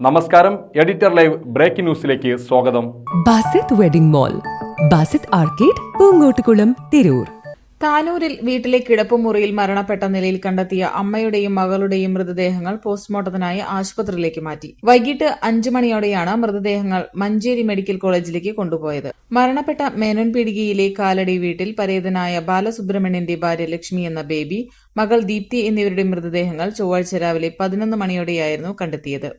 നമസ്കാരം editor live breaking ന്യൂസിലേക്ക് സ്വാഗതം. Basith wedding mall Basith arcade Poongottukulam Tirur. താനൂരിൽ വീട്ടിലെ കിടപ്പുമുറിയിൽ മരണപ്പെട്ട നിലയിൽ കണ്ടെത്തിയ അമ്മയുടെയും മകളുടെയും മൃതദേഹങ്ങൾ പോസ്റ്റ്മോർട്ടത്തിനായി ആശുപത്രിയിലേക്ക് മാറ്റി. വൈകിട്ട് അഞ്ചു മണിയോടെയാണ് മൃതദേഹങ്ങൾ മഞ്ചേരി മെഡിക്കൽ കോളേജിലേക്ക് കൊണ്ടുപോയത്. മരണപ്പെട്ട മേനോൻ പീടികയിലെ കാലടി വീട്ടിൽ പരേതനായ ബാലസുബ്രഹ്മണ്യന്റെ ഭാര്യ ലക്ഷ്മി എന്ന ബേബി മകൾ ദീപ്തി എന്നിവരുടെ മൃതദേഹങ്ങൾ ചൊവ്വാഴ്ച രാവിലെ പതിനൊന്ന് മണിയോടെയായിരുന്നു കണ്ടെത്തിയത്.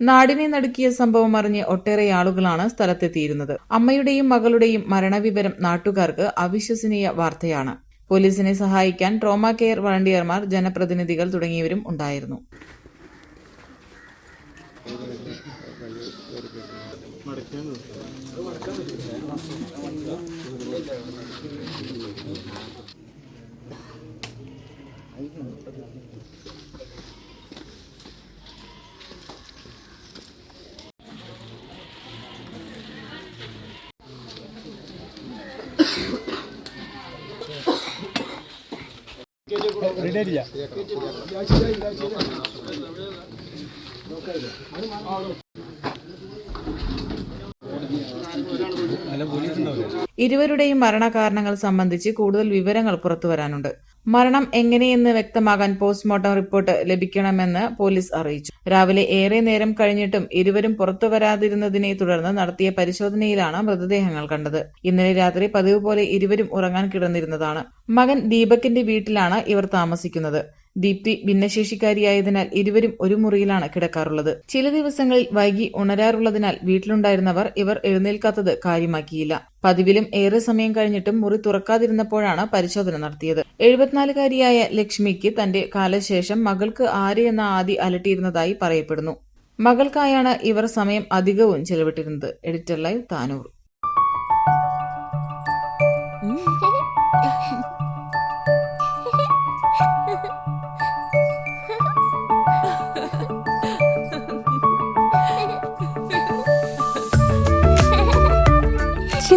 നാടിനെ നടുക്കിയ സംഭവം അറിഞ്ഞ് ഒട്ടേറെ ആളുകളാണ് സ്ഥലത്തെത്തിയിരുന്നത്. അമ്മയുടെയും മകളുടെയും മരണവിവരം നാട്ടുകാർക്ക് അവിശ്വസനീയ വാർത്തയാണ്. പോലീസിനെ സഹായിക്കാൻ ട്രോമ കെയർ വളണ്ടിയർമാർ ജനപ്രതിനിധികൾ തുടങ്ങിയവരും ഉണ്ടായിരുന്നു. రెడీ ഇരുവരുടെയും മരണകാരണങ്ങൾ സംബന്ധിച്ച് കൂടുതൽ വിവരങ്ങൾ പുറത്തുവരാനുണ്ട്. മരണം എങ്ങനെയെന്ന് വ്യക്തമാകാൻ പോസ്റ്റ്മോർട്ടം റിപ്പോർട്ട് ലഭിക്കണമെന്ന് പോലീസ് അറിയിച്ചു. രാവിലെ ഏറെ നേരം കഴിഞ്ഞിട്ടും ഇരുവരും പുറത്തുവരാതിരുന്നതിനെ തുടർന്ന് നടത്തിയ പരിശോധനയിലാണ് മൃതദേഹങ്ങൾ കണ്ടത്. ഇന്നലെ രാത്രി പതിവ് പോലെ ഇരുവരും ഉറങ്ങാൻ കിടന്നിരുന്നതാണ്. മകൻ ദീപകിന്റെ വീട്ടിലാണ് ഇവർ താമസിക്കുന്നത്. ദീപ്തി ഭിന്നശേഷിക്കാരിയായതിനാൽ ഇരുവരും ഒരു മുറിയിലാണ് കിടക്കാറുള്ളത്. ചില ദിവസങ്ങളിൽ വൈകി ഉണരാറുള്ളതിനാൽ വീട്ടിലുണ്ടായിരുന്നവർ ഇവർ എഴുന്നേൽക്കാത്തത് കാര്യമാക്കിയില്ല. പതിവിലും ഏറെ സമയം കഴിഞ്ഞിട്ടും മുറി തുറക്കാതിരുന്നപ്പോഴാണ് പരിശോധന നടത്തിയത്. എഴുപത്തിനാലുകാരിയായ ലക്ഷ്മിക്ക് തന്റെ കാലശേഷം മകൾക്ക് ആര് എന്ന ആദി അലട്ടിയിരുന്നതായി പറയപ്പെടുന്നു. മകൾക്കായാണ് ഇവർ സമയം അധികവും ചെലവിട്ടിരുന്നത്. Editor live Tanur.